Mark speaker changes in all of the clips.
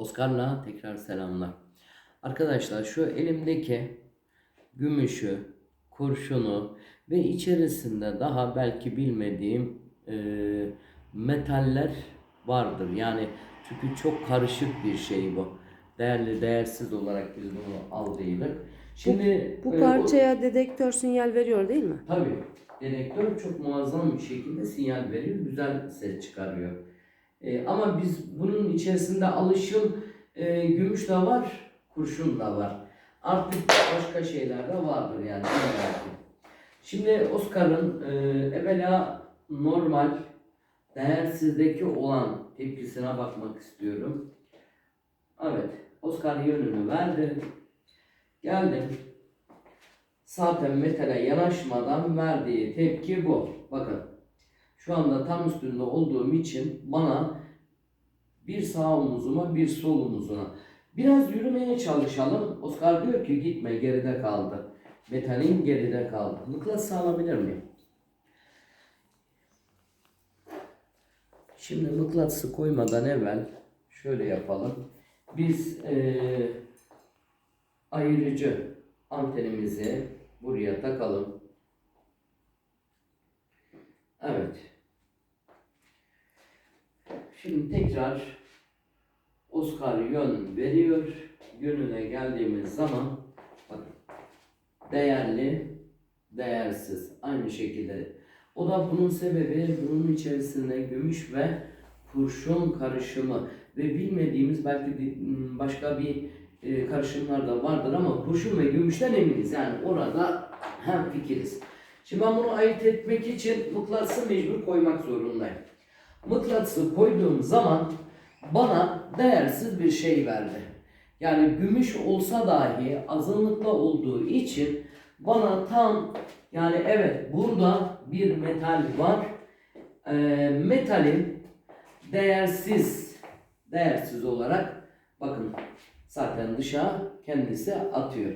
Speaker 1: Oscar'la tekrar selamlar. Arkadaşlar şu elimdeki gümüşü, kurşunu ve içerisinde daha belki bilmediğim e, metaller vardır. Yani çünkü çok karışık bir şey bu. Değerli, değersiz olarak biz bunu algıladık. Şimdi
Speaker 2: Bu
Speaker 1: e, o-
Speaker 2: parçaya dedektör sinyal veriyor değil mi?
Speaker 1: Tabii. Dedektör çok muazzam bir şekilde sinyal veriyor. Güzel ses çıkarıyor. Ee, ama biz bunun içerisinde alışım e, gümüş de var, kurşun da var. Artık başka şeyler de vardır yani. Şimdi Oscar'ın e, evvela normal değersizlik olan tepkisine bakmak istiyorum. Evet. Oscar yönünü verdi. Geldim. Zaten metale yanaşmadan verdiği tepki bu. Bakın. Şu anda tam üstünde olduğum için bana bir sağ omuzuma bir sol omuzuna. Biraz yürümeye çalışalım. Oscar diyor ki gitme geride kaldı. Metalin geride kaldı. Mıknatıs sağlayabilir miyim? Şimdi mıknatısı koymadan evvel şöyle yapalım. Biz eee ayırıcı antenimizi buraya takalım. Evet. Şimdi tekrar Oscar yön veriyor. Yönüne geldiğimiz zaman bakın değerli, değersiz aynı şekilde. O da bunun sebebi bunun içerisinde gümüş ve kurşun karışımı ve bilmediğimiz belki bir- başka bir e, karışımlar da vardır ama kurşun ve gümüşten eminiz. Yani orada hem fikiriz. Şimdi ben bunu ayırt etmek için mıknatısı mecbur koymak zorundayım. Mıknatısı koyduğum zaman bana değersiz bir şey verdi. Yani gümüş olsa dahi azınlıkta olduğu için bana tam yani evet burada bir metal var. Ee, metalin değersiz değersiz olarak bakın zaten dışa kendisi atıyor.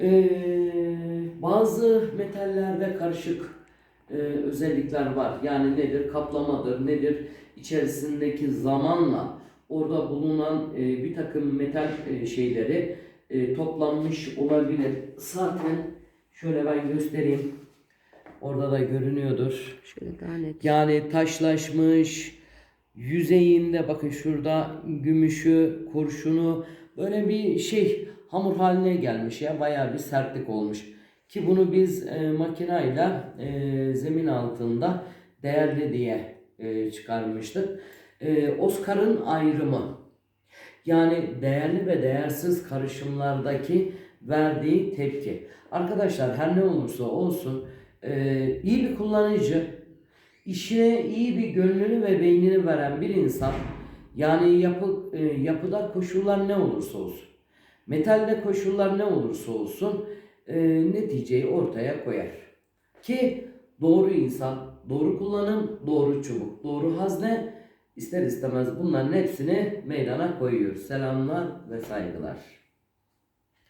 Speaker 1: Ee, bazı metallerde karışık e, özellikler var. Yani nedir? Kaplamadır, nedir? İçerisindeki zamanla orada bulunan e, bir takım metal e, şeyleri e, toplanmış olabilir. Zaten şöyle ben göstereyim. Orada da görünüyordur.
Speaker 2: Şöyle daha net.
Speaker 1: Yani taşlaşmış, yüzeyinde bakın şurada gümüşü, kurşunu böyle bir şey hamur haline gelmiş ya bayağı bir sertlik olmuş. Ki bunu biz e, makinayla e, zemin altında değerli diye e, çıkarmıştık. E, Oscar'ın ayrımı yani değerli ve değersiz karışımlardaki verdiği tepki. Arkadaşlar her ne olursa olsun e, iyi bir kullanıcı, işine iyi bir gönlünü ve beynini veren bir insan yani yapı, e, yapıda koşullar ne olursa olsun, metalde koşullar ne olursa olsun e, neticeyi ortaya koyar. Ki doğru insan, doğru kullanım, doğru çubuk, doğru hazne ister istemez bunların hepsini meydana koyuyor. Selamlar ve saygılar.